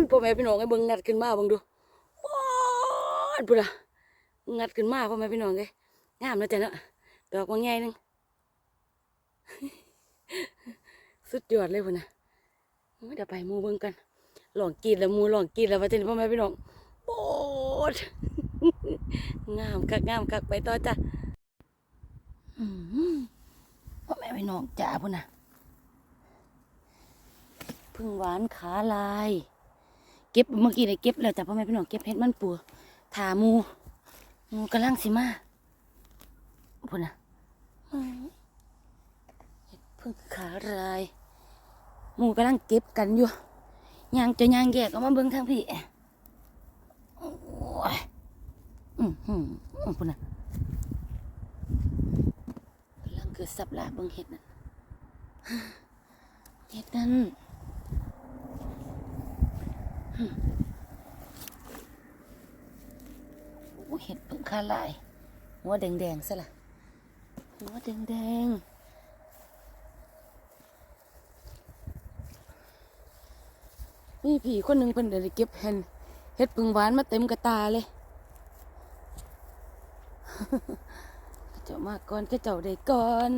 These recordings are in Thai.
ยพ่อแม่พี่น้องไอ้เบิ่งงัดขึ้นมาเบิ่งดูโอ้ยพุ่นน่ะงัดขึ้นมาพ่อแม่พี่น้องเอ้งามแล้วจ้ะเนาะดอกว่าใหญ่หนึงสุดยอดเลยพุ่นนะเดี๋ยวไปมูเบิ่งกันหลองกรีดแล้วมูหลองกรีดแล้วว่าจะพ่อแม่พี่น้องโปดงามคักงามคักไปต่อจ้ะพ่อแม่พี่น้องจ้าพุ่นนะพึ่งหวานขาลาย เก็บเมื่อกี้เลยเก็บแล้วจ้ะพ่อแม่พี่น้องเก็บเห็ดมันปัวถามูมูกำลังสิมาพุ่นนะเห็ดพึ่งขาลายมูกำลังเก็บกันอยู่ยางจะยางแยกออกมาเบิ่งทางพี่โอ้ยอืมอืมอืมพุ่นน่ะกำลังเกิดสับลาเบิ่งเห็ดนั่นเห็ดนั่น โอ้เห็ดเพิ่งคาลาย หัวแดงๆซะละหัวแดงๆมีผีคนหนึ่งเพิ่นเดินเก็บเห็นเห็ดพึ่งหวานมาเต็มกระตาเลยเจ้ามาก่อนก็เจ้าได้ก่อน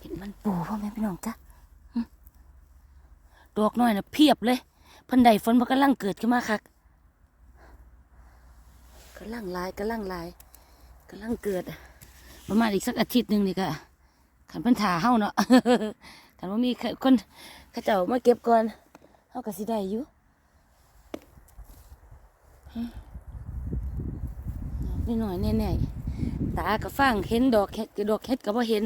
เห็นมันปูพ่อแม่พี่น้องจ้ะ ดอกน้อยนะเพียบเลยพันใดฝนมันกำลังเกิดขึ้นมาคักกำลังลายกำลังลายกำลังเกิด ประมาณอีกสักอาทิตย์หนึ่งนี่ก็ขันพันถาเฮาเนาะขันว่ามีคนเขาเจ้ามาเก็บก่อนเฮาก็สิได้อยู่นิดหน่อยแน่ๆตากับฟังเห็นดอกเห็ดดอกเห็ดก็บ่เห็น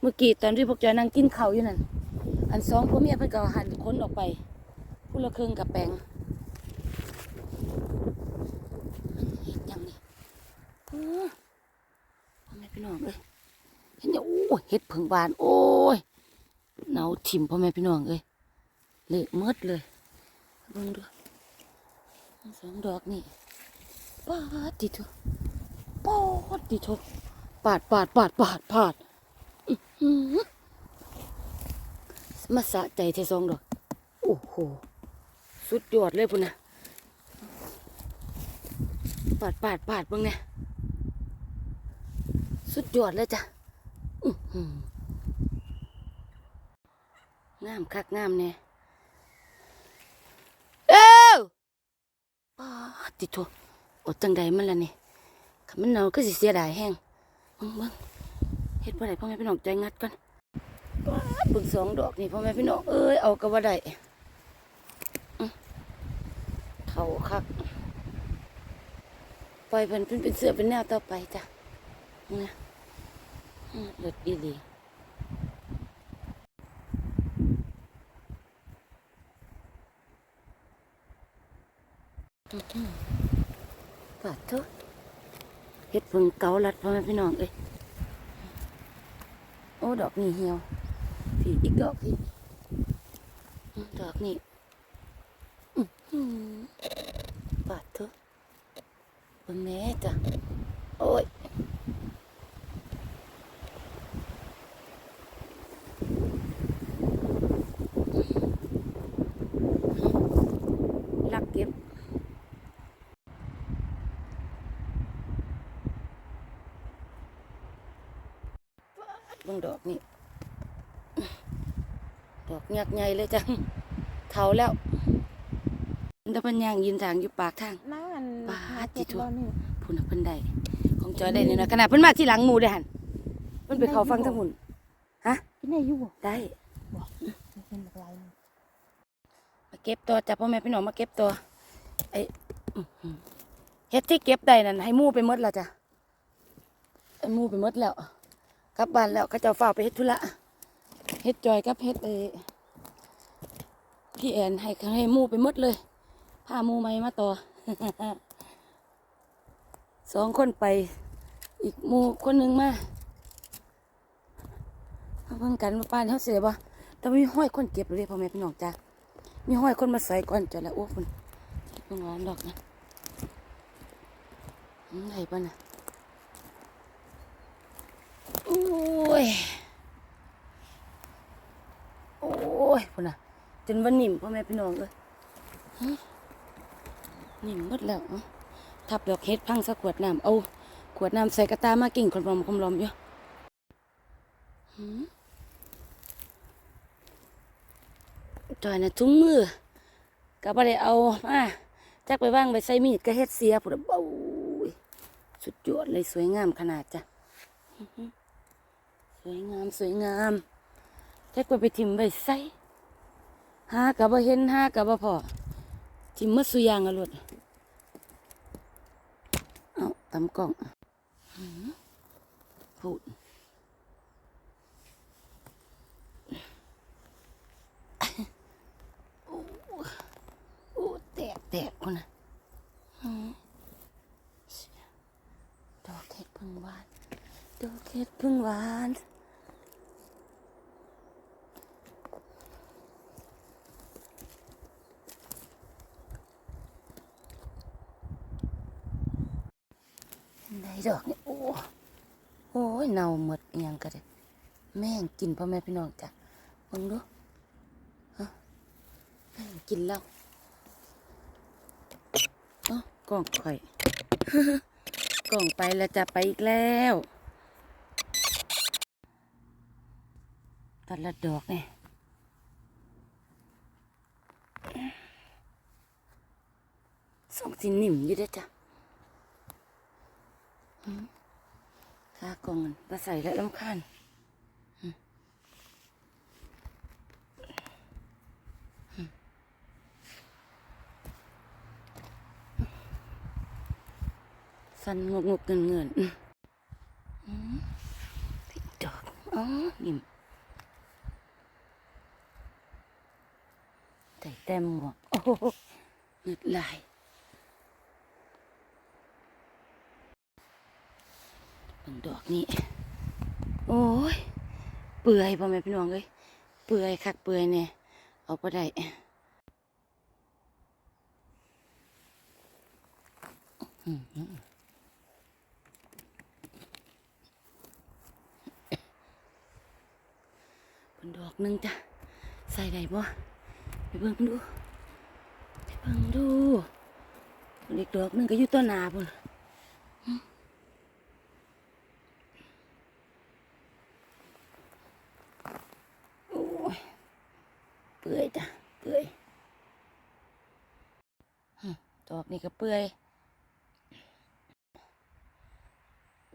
เมื่อกี้ตอนที่พวกจอยนั่งกินข้าวอยู่นั่น อันสองพ่อเมียเพิ่นก็หันค้นออกไปผู้ละครึ่งกับแปลงเห็ดหยังนี่โอ้พ่อแม่พี่น้องเอ้ยเห็นเดี๋ยโอ้เห็ดผึ่งบาน โอ้ยหนาวถิ่มพ่อแม่พี่น้องเอ้ยเละหมดเลยเบิ่งดูสองดอกนี่ปาดดิโถปาดดิโถปาดปาดปาดปาดปาดอือ มาสะใจเทสองดอก โอ้โห สุดยอดเลยพุ่นนะปาดปาดปาดบ้างเนี่ยสุดยอดเลยจ้ะงามคักงามแน่เอ้าปาดดิโถอดจังใดมันละนี่คำมันเนาก็สิเสียดายแห้งเบิ่งเบิ่งเฮ็ดบ่ได้พ่อแม่พี่น้องใจงัดก่อน ดบิ่งสองดอกนี่พ่อแม่พี่น้องเอ้ยเอาก็บ่าได้เข้าคัก ปล่อยเพิ่นเพิ่นเป็นเสือเป็นแนวต่อไปจ้ะนะเลิศอีหลีปาดเถอะเฮ็ดเพิ่งเกาลัดพ่อแม่พี่น้องเอ้ยโอ้ ดอกนี่เหี่ยว พี่อีกดอกพี่อืมดอกนี่อื้อหือปาดเถอะเบิ่งแหน่จ้ะโอ้ยลักเก็บเบิ่งดอกนี่ดอก ยักษ์ใหญ่เลยจ้ะเท่าแล้วแล้วเพันย่างยืนทางอยู่ปากทางนั่งอันปาดจิจิตตววนี่พุ่นน่ะเพิ่นได้ของจอยได้นี่นะขนาดเพิ่นมาที่หลังหมู่เด้อหั่นเพิ่นไปเข้าฟังทั้งหุ่นกินได้อยู่บ่ได้บอกเป็นแบบไรนี่มาเก็บตัวจ้ะพ่อแม่พี่น้องมาเก็บตัวไอ้อื้อหือเฮ็ดที่เก็บได้นั่นให้หมู่ไปหมดแล้วจ้ะไอ้หมู่ไปหมดแล้วกลับบ้านแล้วก็เจ้าฝ้าวไปเฮ็ดธุระเฮ็ดจอยกับเฮ็ดไอ้ พี่แอนให้ให้มูไปมดเลยพามู่ใหมมาต่อสองคนไปอีกมูคนหนึ่งมาเพิ่งกันว่าป้านเขาเสียบ่แต่ว่ามีห้อยคนเก็บเลยพ่อแม่พี่น้องจ้ะมีห้อยคนมาใส่ก่อนจะละโอ้คุณเพิ่งร้อนดอกนะไหนป่ะนะโอ้ยยพุ่นน่ะ จนว่านิ่มพ่อแม่พี่น้องเอ้ยหนิ่มหมดแล้วทับดอกเฮ็ดพังสักขวดน้ำเอาขวดน้ำใส่กระตามากิ่งคนรอมคมรอมอยู่จอยนะถุงมือก็บ่ได้เอามาจักไปว่างไปใส่มีดก็เฮ็ดเสียพุ่นน่ะเบ้าสุดยอดเลยสวยงามขนาดจ้ะสวยงามสวยงามจักไปไปทิมไว้ใส่ หากับบ่เห็นหากับบ่พอทิมหมดสุยางอะลูกเอาตำกล่องพูดโอ้โอ้แตกแตกคนน่ะดอกเห็ดพึ่งหวานดอกเห็ดพึ่งหวาน ไดอกนี่โอ้โอ้ยเน่าหมดอิหยังก็ได้แม่งกินพ่อแม่พี่น้องจ้ะมึงดูฮะแม่งกินแล้วอ๋อกล่องข่อยกล่องไปแล้วจะไปอีกแล้วตัดละดอกเนี่ยส่งสินิ่มอยู่ด้อจ้ะ คากองมาใส่แล้วลำคาญอืมอืมสั่นงกงกเงินเงินติดดอกอ๋อนิ่มใส่เต็มหมวกโอ้โหเงืดลาย เบิ่ง ดอกนี้ โอ้ย เปื่อยพ่อแม่พี่น้องเอ้ยเปื่อยคักเปื่อยเนี่ยเอาไปได้เป็นดอกหนึงจ้ะ ใส่ได้บ่ไปเบิ่งดูไปเบิ่งดูเล็กดอกหนึงก็อยู่ต้นนาพุ่น โอ้ยเปื่อยจ้ะเปื่อยหึ ดอกนี่ก็เปื่อย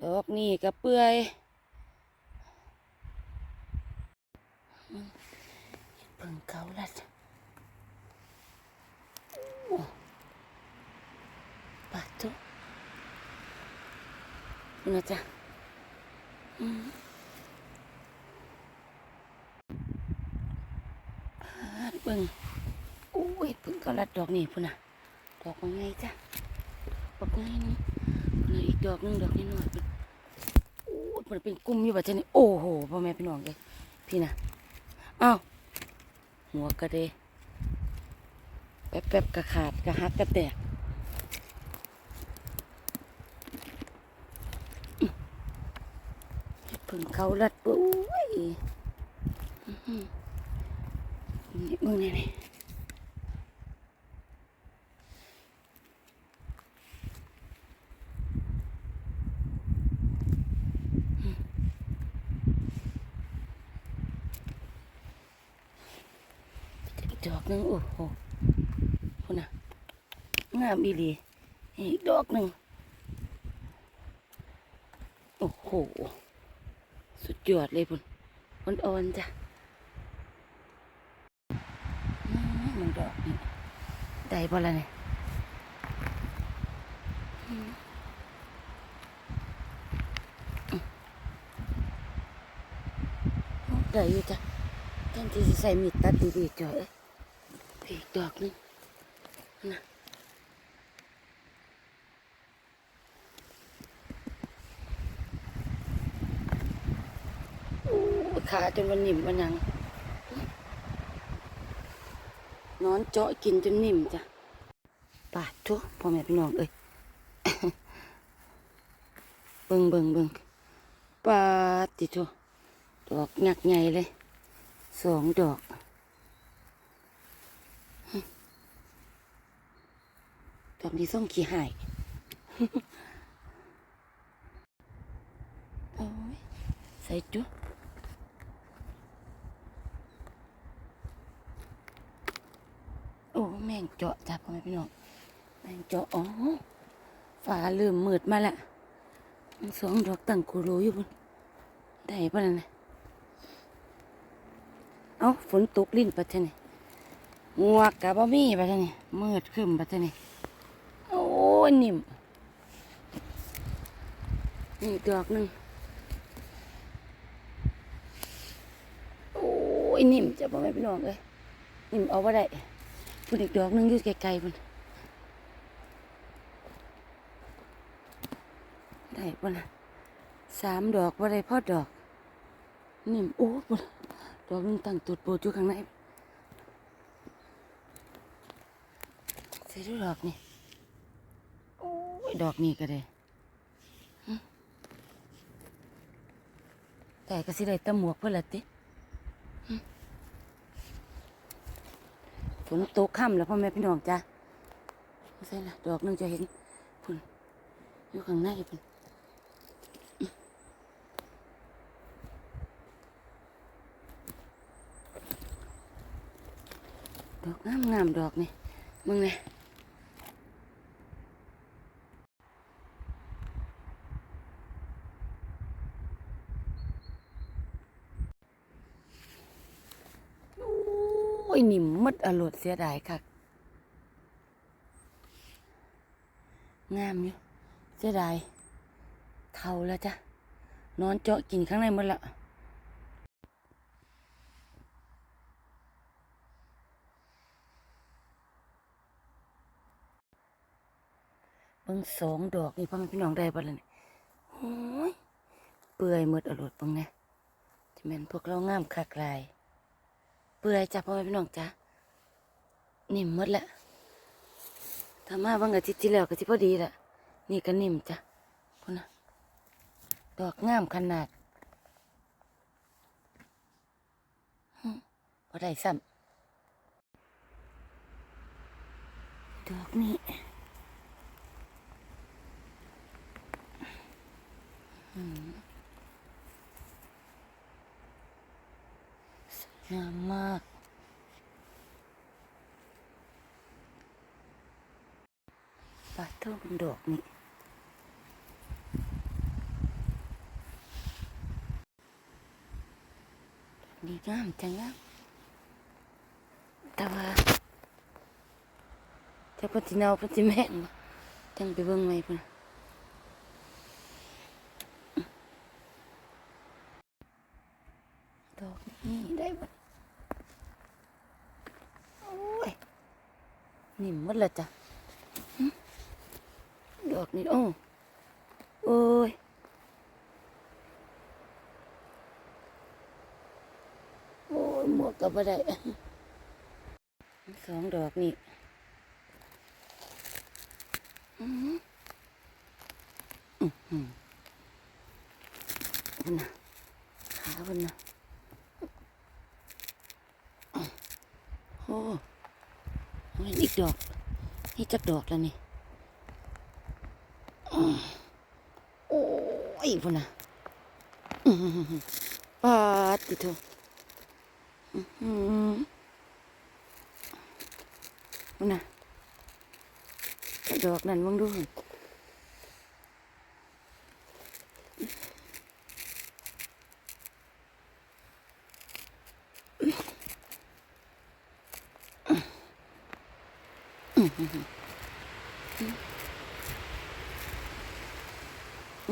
ดอกนี่ก็เปื่อยเพิ่งเขาละจ้ะโอ้ปาดทุนี่นะจ๊ะอืมเบิ่งโอ้ยเพิ่งก็รัดดอกนี่พุ่นน่ะ ดอกมันไงจ้ะดอกไงนึงพุ่นน่อีกดอกหนึงดอกน้อยๆพุ่นโอ้ยพุ่นเป็นกลุ่มอยู่แบบนี้โอ้โหพ่อแม่พี่น้องเลยพี่นะอ้าวหัวกระเดแป๊บแป๊บๆกระขาดกระหักกระแตกอื้อเพิ่งเขารัดปุ้ยนี่มึงนี่นี่อีกดอก หนึ่งโอ้โหพุ่นน่ะงามอีหลีอีกดอกหนึ่งโอ้โห สุดยอดเลยพุ่นอ่อนๆจ้ะมันดอกนี่ได้บ่ละเนี่ยอืมอืมโอ้ได้อยู่จ้ะแทนที่ใส่มีดตัดดีๆจ่อยเอ้ยอีกดอกหนึงนะโอ้ยขาจนมันนิ่มมันหยังนอนเจาะกินจนนิ่มจ้ะปาดทุกพ่อแม่พี่น้องเอ้ยเบิ่งเบิ่งเบิ่งปาดติทุดอกหยักใหญ่เลยสองดอก ดอกนี้ส่งขี้หายโอ้ยใส่จุ๊โอ้แม่งเจาะจับพ่อแม่พี่น้องแม่งเจาะอ๋อฟ้าเริ่มมืดมาละมันสองดอกตั้งกูรู้อยู่บนได้ปะนั่นน่ะเอ้าฝนตกลิ้นปะเทนี่งวกกะบ่มีปะเทนี่มืดขึ้นปะเทนี่ ยนิ่มนี่ดอกหนึ่งโอ้ยนิ่มจะบอกไม่พี่น้องเลยนิ่มเอาไ่ได้พุ่นอีกดอกหนึงอยู่ไกลๆพุ่นได้พุ่นะสามดอกว่าได้พอดอก นิ่มโอ้พุ่นดอกนึงตั้งตูดโปดอยู่ข้างในใส่ดูดอกนี่ ดอกนี่ก็ได้แต่ก็สิได้ตะหมวกเพื่อละติฝนตกค่ำแล้วพ่อแม่พี่น้องจ้ะไม่ใช่ละดอกหนึงจะเห็นพุ่นอยู่ข้างในพุ่นดอกงามงามๆดอกนี่มึงไงโอ้ยนิ่มหมด อรรถเสียดายค่ะงามอยู่เสียดายเท่าแล้วจ้ะ นอนเจาะกินข้างในหมดละเบิ่งสองดอกนี่พ่อแม่พี่น้องได้ปะล่ะเนี่ยโอ้ย เปื่อยหมดอรรถเบิ่งนี่ยที่แม่นพวกเรางามคักลาย เปื่อยจ้ะพ่อแม่พี่น้องจ้ะ นิ่มหมดละถ้ามาบางอาทิตย์ที่แล้วก็สิพอดีละนี่ก็นิ่มจ้ะพุ่นะดอกงามขนาดหึพอได้ซ้ำดอกนี้สวยงามมาก ปลาเท่าเป็นดอกนี่ดีงามจังงามแต่ว่าจะปฏิเนาปฏิแม่งบ่จังไปเบิ่งไหมพุ่นน่ะดอกนี่ได้บ่โอ้ยนิ่มหมดและจ้ะ ดอกนี่โอ้โอ้ย โอ้ยหมวกก็ บ่ได้สองดอกนี่อื้อหืออื้อหือพุ่นนะขาพุ่นนะโอ้โอ้ยอีกดอก นี่จักดอกแล้วนี่โอ้ยพุ่นนะปาดติโทอื้ อหือพุ่นน่ะดอกนั่นมึงดู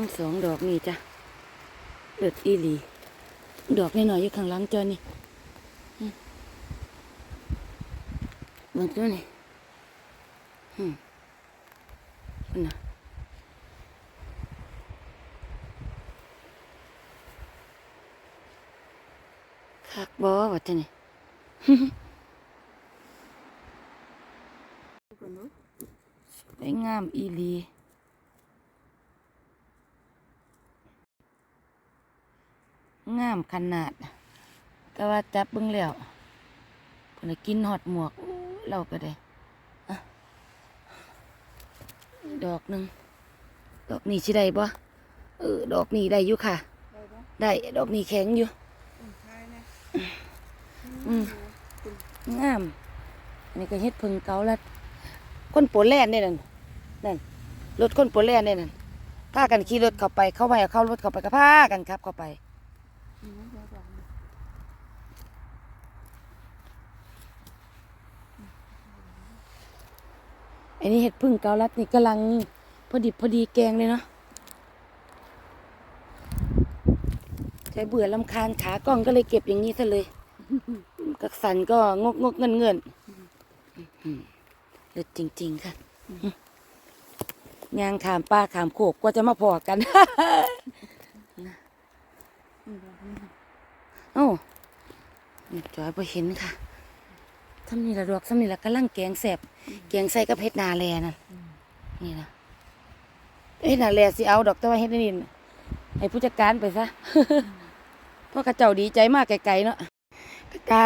มันสองดอกนี่จ้ะเดือดอีหลี ดอกน้อยอยู่ข้างหลังจอนี่อืม เบิ่งตัวนี่อืมพุ่นน่ะคักบ่ว่าจังนี่สวยงามอีหลีงามขนาด แต่ว่าจับเบิ่งแล้วเพิ่นกินหอดหมวกอ เราก็ได้อะดอกหนึ่งดอกนี้สิได้บ่เออดอกนี้ได้อยู่ค่ะ ได้ดอกนี้แข็งอยู่อืมงามอันนี้ก็เฮ็ดเพึ่งเกาลัดคนโปแลนด์นี่นั่นนั่นรถคนโปแลนด์นี่นั่นพากันขี่รถเข้าไปเข้าไปเอาเข้ารถเข้าไปก็พากันขับเข้าไป อั นนี้เห็ดพึ่งเกาลัดนี่กำลังพอดิบพอดีแกงเลยเนาะใช้เบื่อลำคาญขากล้องก็เลยเก็บอย่างนี้ซะเลยกักสันก็งกงกเงินเงินอืมเลิศจริง ๆ ค่ะยางขามป้าขามโขกก็จะมาพอกันโอ้านี่จอยพอเห็นค่ะ ทำนี่ละดอกทำนี่ละกำลังแกงแสบแกงใส่กับเห็ดนาแลนั่นนี่นะเห็ดนาแลสิเอาดอกแต่ว่าเห็ดนี่น่ะให้ผู้จัดการไปซะเพราะกระเจ้าดีใจมากไกลๆเนาะกระตา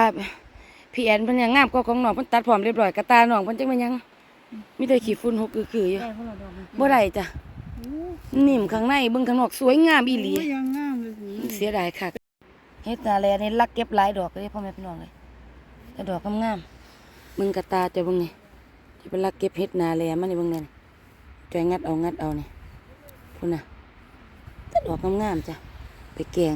พี่แอนเพิ่นยังงามกว่าของน้องเพิ่นตัดพร้อมเรียบร้อยกระตาน้องเพิ่นจังมันยังมีแต่ขี้ฝุ่นหกคือๆอยู่แก้คนละดอกนะบ่ได้จ้ะนิ่มข้างในเบิ่งข้างนอกสวยงามอีหลีโอ้ยยังงามเลยสิเสียดายค่ะเฮ็ดนาแลนี่ลักเก็บหลายดอกเลยพ่อแม่พี่น้องเลย แต่ดอกงามๆมึงกระตาจะบิ่งนี่ที่เป็นลักเก็บเห็ดนาแลมันนี่บิ่งนี่จอยงัดเอางัดเอานี่พุ่นน่ะแต่ดอกงามๆจ้ะไปแกง